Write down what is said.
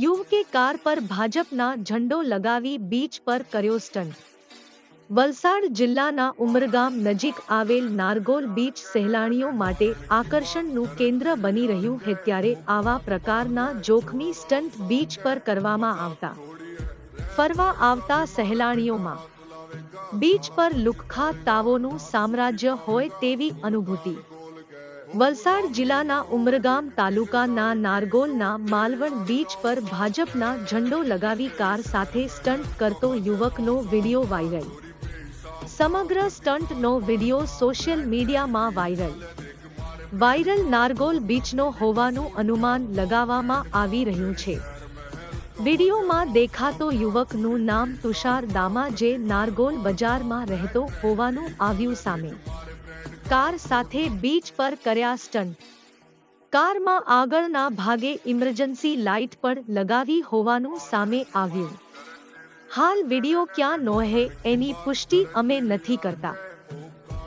યુવકે કાર પર ભાજપના ઝંડો લગાવી બીચ પર કર્યો સ્ટન્ટ. વલસાડ જિલ્લાના ઉમરગામ નજીક આવેલ નારગોલ બીચ સહેલાણીઓ માટે આકર્ષણનું કેન્દ્ર બની રહ્યું છે ત્યારે આવા પ્રકારના જોખમી સ્ટન્ટ બીચ પર કરવામાં આવતા. ફરવા આવતા સહેલાણીઓમાં, બીચ પર લુખ્ખા તાવોનું સામ્રાજ્ય હોય તેવી અનુભૂતિ. વલસાડ જિલ્લાના ઉમરગામ તાલુકાના નારગોલના માલવણ બીચ પર ભાજપના ઝંડો લગાવી કાર સાથે સ્ટન્ટ કરતો યુવકનો વિડિયો વાયરલ. સમગ્ર સ્ટન્ટનો વિડિયો સોશિયલ મીડિયામાં વાયરલ. વાયરલ નારગોલ બીચનો હોવાનું અનુમાન લગાવવામાં આવી રહ્યું છે. વિડિયોમાં દેખાતો યુવકનું નામ તુષાર દામા જે નારગોલ બજારમાં રહેતો હોવાનું આવ્યું સામે. કાર સાથે બીચ પર કર્યા સ્ટન્ટ. કારમાં આગળના ભાગે ઇમરજન્સી લાઇટ પણ લગાવી હોવાનું સામે આવ્યું. હાલ વીડિયો ક્યાં નો હે એની પુષ્ટિ અમે નથી કરતા.